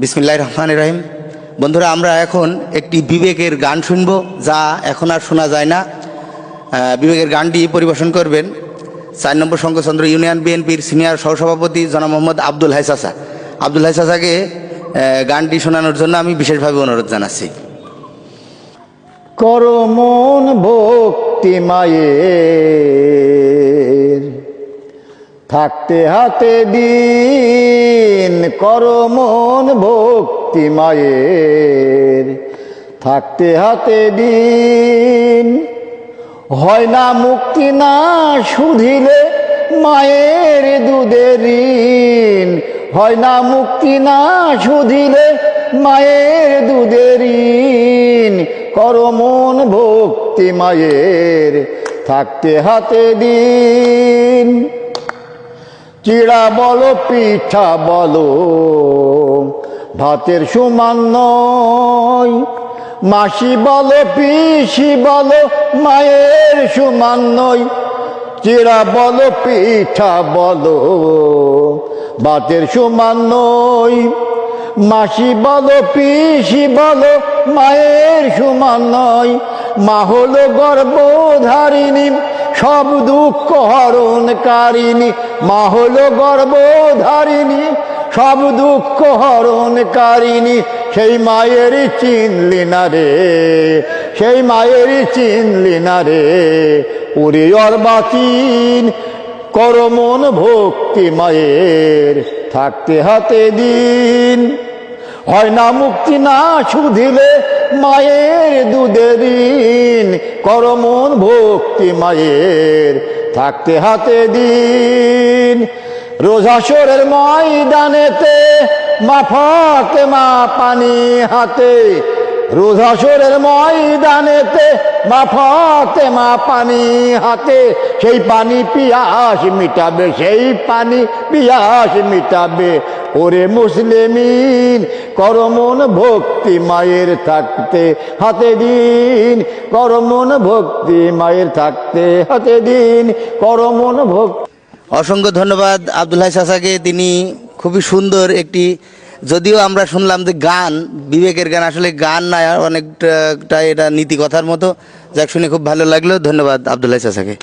বিসমিল্লাহ রহমান রহিম। বন্ধুরা, আমরা এখন একটি বিবেকের গান শুনব, যা এখন আর শোনা যায় না। বিবেকের গানটি পরিবেশন করবেন চার নম্বর শঙ্করচন্দ্র ইউনিয়ন বিএনপির সিনিয়র সহসভাপতি জনাব মোহাম্মদ আব্দুল হাই আব্দুল হাই গানটি শোনানোর জন্য আমি বিশেষভাবে অনুরোধ জানাচ্ছি। কর মন ভক্তি মায়ের থাকতে হাতে দিন, কর মন ভক্তি মায়ের। থাকতে হাতে দিন, হয় না মুক্তি না শুধিলে মায়ের দুধের ঋণ। হয় না মুক্তি না শুধিলে মায়ের দুধের ঋণ। কর মন ভক্তি মায়ের, থাকতে হাতে দিন। চিড়া বলো, পিঠা বলো, ভাতের সমান নয়। মাসি বলো, পিসি বলো, মায়ের সমান নয়। চিড়া বলো, পিঠা বলো, ভাতের সমান নয়। মাসি বলো, পিসি বলো, মায়ের সমান নয়। মা হলো গর্ভধারিণী, সব দুঃখ হরণকারিণী মা হলো গর্ভধারিণী, সব দুঃখ হরণকারিণী। সেই মায়ের চিনলি না রে, সেই মায়ের চিনলি না রে। উড়ে অর্বাচীন কর মন ভক্তি মায়ের, থাকতে হাতে দিন। হয় না মুক্তি না শুধিলে মায়ের দুধের দিন কর মন ভক্তি মায়ের থাকতে হাতে দিন। রোজাসরের ময়দানেতে মা ফাতে মা পানি হাতে। রোজাসরের ময়দানেতে মা ফাতে মা পানি হাতে। সেই পানি পিয়াস মিটাবে, সেই পানি পিয়াস মিটাবে। ওরে মুসলিমিন করমন ভক্তি মায়ের থাকতে, হাতে দিন। করমন ভক্তি মায়ের থাকতে, হাতে দিন। করমন ভক্তি। অসংখ্য ধন্যবাদ আবদুল্লাহ চাচাকে। তিনি খুবই সুন্দর একটি, যদিও আমরা শুনলাম যে গান, বিবেকের গান, আসলে গান না, অনেকটা এটা নীতি কথার মতো। যাক, শুনে খুব ভালো লাগল। ধন্যবাদ আবদুল্লাহ চাচাকে।